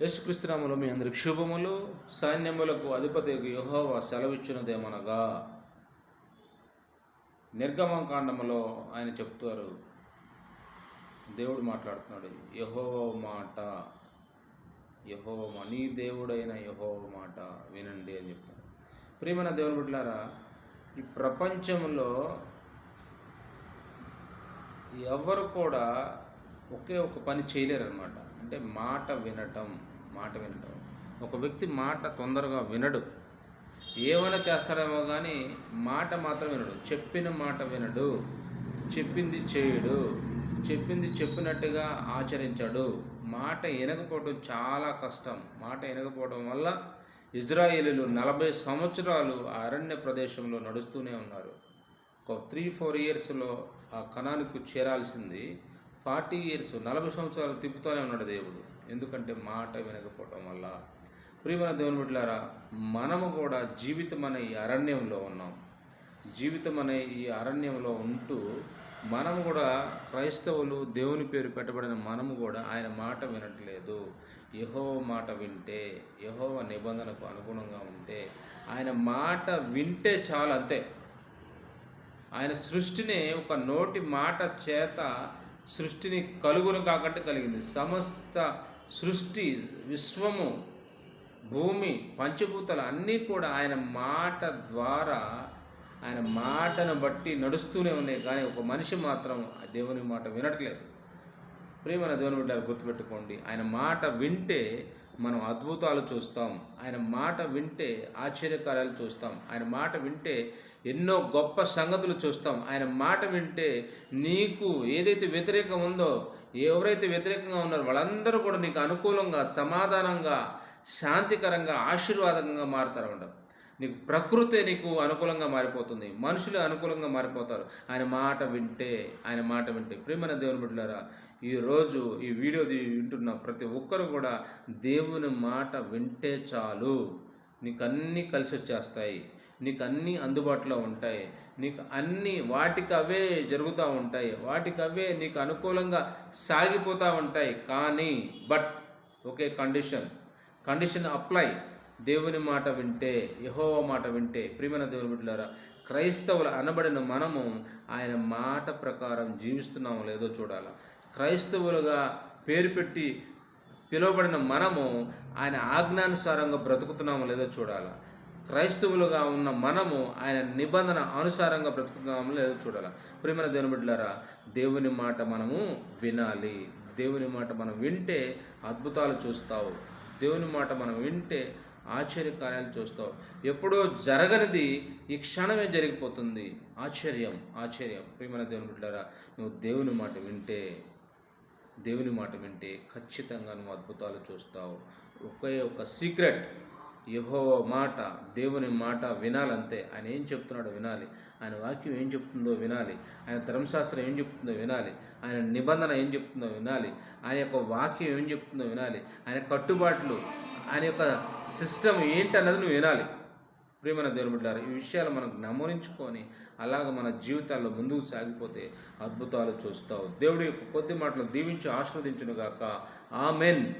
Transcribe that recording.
యేసుక్రీస్తునామలో మీ అందరికి శుభములు. సైన్యములకు అధిపతి యహోవా సెలవిచ్చినదేమనగా. నిర్గమకాండములో ఆయన చెప్తారు. దేవుడు మాట్లాడుతున్నాడు యహోవ మాట యహోవ మా నీ దేవుడైన యహోవ మాట వినండి అని చెప్తాడు ప్రియమైన దేవుని బిడ్డారా ఈ ప్రపంచంలో ఎవరు కూడా ఒకే ఒక పని చేయలేరు అనమాట అంటే మాట వినటం మాట వినటం. ఒక వ్యక్తి మాట తొందరగా వినడు. ఏమైనా చేస్తాడేమో కానీ మాట మాత్రం వినడు. చెప్పిన మాట వినడు. చెప్పింది చేయడు. చెప్పింది చెప్పినట్టుగా ఆచరించాడు. మాట వినకపోవడం చాలా కష్టం. మాట వినకపోవడం వల్ల ఇజ్రాయేలీలు నలభై సంవత్సరాలు ఆ అరణ్య ప్రదేశంలో నడుస్తూనే ఉన్నారు. ఒక త్రీ ఫోర్ ఇయర్స్లో ఆ కణానికి చేరాల్సింది. ఫార్టీ ఇయర్స్ నలభై సంవత్సరాలు తిప్పుతూనే ఉన్నాడు దేవుడు. ఎందుకంటే మాట వినకపోవటం వల్ల. ప్రియమైన దేవుని బిడ్డలారా మనము కూడా జీవితం అనే ఈ అరణ్యంలో ఉన్నాం. జీవితం అనే ఈ అరణ్యంలో ఉంటూ మనము కూడా క్రైస్తవులు దేవుని పేరు పెట్టబడిన మనము కూడా ఆయన మాట వినట్లేదు. యహో మాట వింటే యహోవ నిబంధనకు అనుగుణంగా ఉంటే ఆయన మాట వింటే చాలు అంతే. ఆయన సృష్టిని ఒక నోటి మాట చేత సృష్టిని కలుగును కాకట్టు కలిగింది. సమస్త సృష్టి విశ్వము భూమి పంచభూతాలు అన్నీ కూడా ఆయన మాట ద్వారా ఆయన మాటను బట్టి నడుస్తూనే ఉన్నాయి. కానీ ఒక మనిషి మాత్రం ఆ దేవుని మాట వినట్లేదు. ప్రేమన దేవుని బిడ్డలు గుర్తుపెట్టుకోండి. ఆయన మాట వింటే మనం అద్భుతాలు చూస్తాం. ఆయన మాట వింటే ఆశ్చర్యకార్యాలు చూస్తాం. ఆయన మాట వింటే ఎన్నో గొప్ప సంగతులు చూస్తాం. ఆయన మాట వింటే నీకు ఏదైతే వ్యతిరేకం ఉందో ఎవరైతే వ్యతిరేకంగా ఉన్నారో వాళ్ళందరూ కూడా నీకు అనుకూలంగా సమాధానంగా శాంతికరంగా ఆశీర్వాదంగా మారుతారు నీకు ప్రకృతి నీకు అనుకూలంగా మారిపోతుంది. మనుషులు అనుకూలంగా మారిపోతారు. ఆయన మాట వింటే ఆయన మాట వింటే. ప్రేమన దేవుని బిడ్డలారా ఈరోజు ఈ వీడియో వింటున్న ప్రతి ఒక్కరు కూడా దేవుని మాట వింటే చాలు. నీకు అన్నీ కలిసి వచ్చేస్తాయి నీకు అన్నీ అందుబాటులో ఉంటాయి. నీకు అన్నీ వాటికి అవే జరుగుతూ ఉంటాయి. వాటికి అవే నీకు అనుకూలంగా సాగిపోతూ ఉంటాయి. కానీ బట్ ఒకే కండిషన్ కండిషన్ అప్లై దేవుని మాట వింటే యహోవ మాట వింటే ప్రియమైన దేవుని బిడ్డలారా క్రైస్తవులు అనబడిన మనము ఆయన మాట ప్రకారం జీవిస్తున్నామో లేదో చూడాలి. క్రైస్తవులుగా పేరు పెట్టి పిలువబడిన మనము ఆయన ఆజ్ఞానుసారంగా బ్రతుకుతున్నామో లేదో చూడాలి. క్రైస్తవులుగా ఉన్న మనము ఆయన నిబంధన అనుసారంగా బ్రతుకుతున్నాము లేదో చూడాలి. ప్రియమైన దేవుని బిడ్డలారా దేవుని మాట మనము వినాలి. దేవుని మాట మనం వింటే అద్భుతాలు చూస్తావు. దేవుని మాట మనం వింటే ఆశ్చర్యకార్యాలు చూస్తావు. ఎప్పుడో జరగనిది ఈ క్షణమే జరిగిపోతుంది. ఆశ్చర్యం ఆశ్చర్యం. ప్రియమైన దేవుని బిడ్డలారా నువ్వు దేవుని మాట వింటే దేవుని మాట వింటే ఖచ్చితంగా నువ్వు అద్భుతాలు చూస్తావు. ఒకే ఒక సీక్రెట్. యహో మాట దేవుని మాట వినాలంతే. ఆయన ఏం చెప్తున్నాడో వినాలి. ఆయన వాక్యం ఏం చెప్తుందో వినాలి. ఆయన ధర్మశాస్త్రం ఏం చెప్తుందో వినాలి. ఆయన నిబంధన ఏం చెప్తుందో వినాలి. ఆయన యొక్క వాక్యం ఏం చెప్తుందో వినాలి. ఆయన కట్టుబాట్లు ఆయన యొక్క సిస్టమ్ ఏంటన్నది నువ్వు వినాలి. ప్రియమైన దేవుని బిడ్డారు ఈ విషయాలు మనం గమనించుకొని అలాగ మన జీవితాల్లో ముందుకు సాగిపోతే అద్భుతాలు చూస్తావు. దేవుడి కొద్ది మాటలు దీవించి ఆస్వాదించునుగాక ఆమెన్.